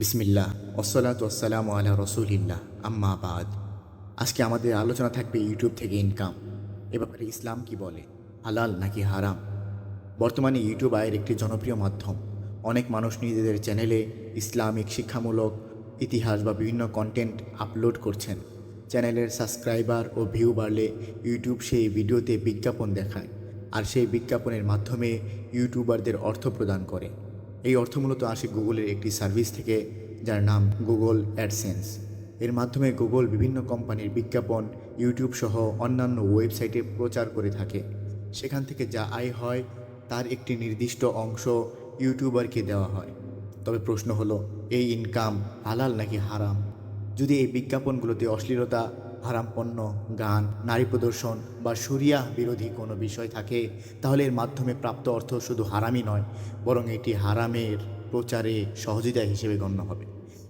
বিসমিল্লাহ ওসলাত ওসালাম আলা রসুলিল্লাহ, আম্মা বাদ। আজকে আমাদের আলোচনা থাকবে ইউটিউব থেকে ইনকাম। এ ব্যাপারে ইসলাম কি বলে, হালাল নাকি হারাম? বর্তমানে ইউটিউব আয়ের একটি জনপ্রিয় মাধ্যম। অনেক মানুষ নিজেদের চ্যানেলে ইসলামিক, শিক্ষামূলক ইতিহাস বা বিভিন্ন কন্টেন্ট আপলোড করছেন। চ্যানেলের সাবস্ক্রাইবার ও ভিউ বাড়লে ইউটিউব সেই ভিডিওতে বিজ্ঞাপন দেখায়। আর সেই বিজ্ঞাপনের মাধ্যমে ইউটিউবারদের অর্থ প্রদান করে। এই অর্থ মূলত আসে গুগলের একটি সার্ভিস থেকে, যার নাম গুগল অ্যাডসেন্স। এর মাধ্যমে গুগল বিভিন্ন কোম্পানির বিজ্ঞাপন, ইউটিউব সহ অন্যান্য ওয়েবসাইটে প্রচার করে থাকে। সেখান থেকে যা আয় হয়, তার একটি নির্দিষ্ট অংশ ইউটিউবারকে দেওয়া হয়। তবে প্রশ্ন হলো, এই ইনকাম হালাল নাকি হারাম? যদি এই বিজ্ঞাপনগুলোতে অশ্লীলতা হারাম পণ্য গান, নারী প্রদর্শন বা সুরিয়া বিরোধী কোনো বিষয় থাকে, তাহলে এর মাধ্যমে প্রাপ্ত অর্থ শুধু হারামই নয়, বরং এটি হারামের প্রচারে সহযোগিতা হিসেবে গণ্য হবে।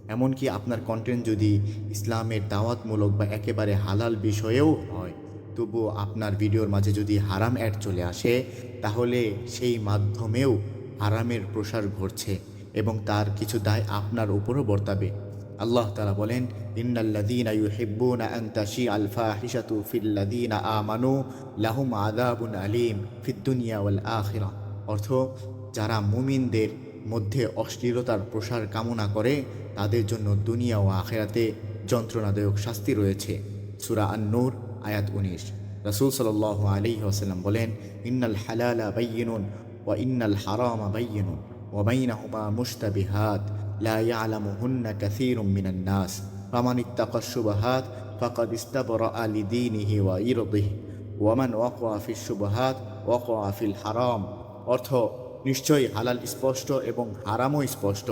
এমনকি আপনার কন্টেন্ট যদি ইসলামের দাওয়াতমূলক বা একেবারে হালাল বিষয়েও হয়, তবুও আপনার ভিডিওর মাঝে যদি হারাম অ্যাড চলে আসে, তাহলে সেই মাধ্যমেও হারামের প্রসার ঘটছে এবং তার কিছু দায় আপনার উপরও বর্তাবে। আল্লাহ তালা বলেন, ইন্নাল্লাযীনা ইউহিব্বুনা আন তাশি আল ফাহিশাতু ফিল্লাযীনা আমানু লাহুম আযাবুন আলীম ফিদ দুনিয়া ওয়াল আখিরা. অর্থ, যারা মুমিনদের মধ্যে অশ্লীলতার প্রসার কামনা করে, তাদের জন্য দুনিয়া ও আখেরাতে যন্ত্রণাদায়ক শাস্তি রয়েছে। সুরা আন-নূর, আয়াত উনিশ। রাসূল সাল্লাল্লাহু আলাইহি ওয়াসাল্লাম বলেন, ইন্নাল হালালা বায়্যিনুন ওয়া ইন্নাল হারামা বায়্যিনুন ওয়া বাইনাহুমা লাইয়া আলামু হুন্না কাসির মিনান নাস প্রামাণিক ইত্তাকা সুবাহাত ফাকাদ ইস্তাবরা আলি দিনিহি ওয়া ইরদিহ ওয়ামান ওয়াক ফি সুবাহাত ওয়াকা আফিল হারাম অর্থ, নিশ্চয়ই হালাল স্পষ্ট এবং হারামও স্পষ্ট।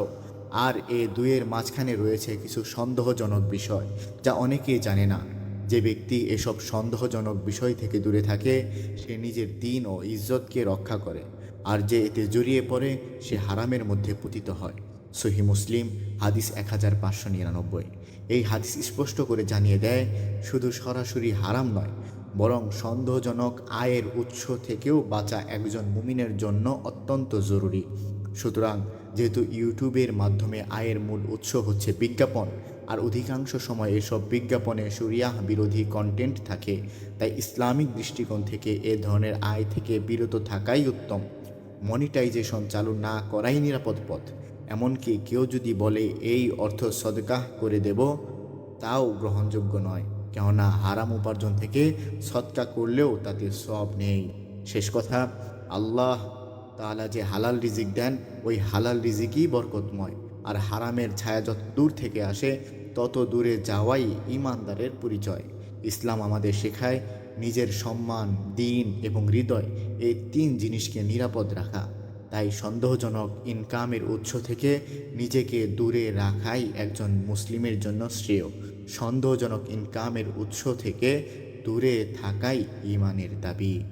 আর এ দুয়ের মাঝখানে রয়েছে কিছু সন্দেহজনক বিষয়, যা অনেকেই জানে না। যে ব্যক্তি এসব সন্দেহজনক বিষয় থেকে দূরে থাকে, সে নিজের দিন ও ইজ্জতকে রক্ষা করে। আর যে এতে জড়িয়ে পড়ে, সে হারামের মধ্যে পুতিত হয়। সহি মুসলিম, হাদিস এক হাজার পাঁচশো নিরানব্বই। এই হাদিস স্পষ্ট করে জানিয়ে দেয়, শুধু সরাসরি হারাম নয়, বরং সন্দেহজনক আয়ের উৎস থেকেও বাঁচা একজন মুমিনের জন্য অত্যন্ত জরুরি। সুতরাং, যেহেতু ইউটিউবের মাধ্যমে আয়ের মূল উৎস হচ্ছে বিজ্ঞাপন, আর অধিকাংশ সময় এসব বিজ্ঞাপনে সুরিয়াহ বিরোধী কন্টেন্ট থাকে, তাই ইসলামিক দৃষ্টিকোণ থেকে এ ধরনের আয় থেকে বিরত থাকাই উত্তম। মনিটাইজেশন চালু না করাই নিরাপদ পথ। এমনকি কেউ যদি বলে, এই অর্থ সদকাহ করে দেব তাও গ্রহণযোগ্য নয়। কেননা হারাম উপার্জন থেকে সৎকা করলেও তাতে সব নেই। শেষ কথা, আল্লাহ তাআলা যে হালাল রিজিক দেন, ওই হালাল রিজিকই বরকতময়। আর হারামের ছায়া যত দূর থেকে আসে, তত দূরে যাওয়াই ইমানদারের পরিচয়। ইসলাম আমাদের শেখায়, নিজের সম্মান, দিন এবং হৃদয়, এই তিন জিনিসকে নিরাপদ রাখা। তাই সন্দেহজনক ইনকামের উৎস থেকে নিজেকে দূরে রাখাই একজন মুসলিমের জন্য শ্রেয়। সন্দেহজনক ইনকামের উৎস থেকে দূরে থাকাই ইমানের দাবি।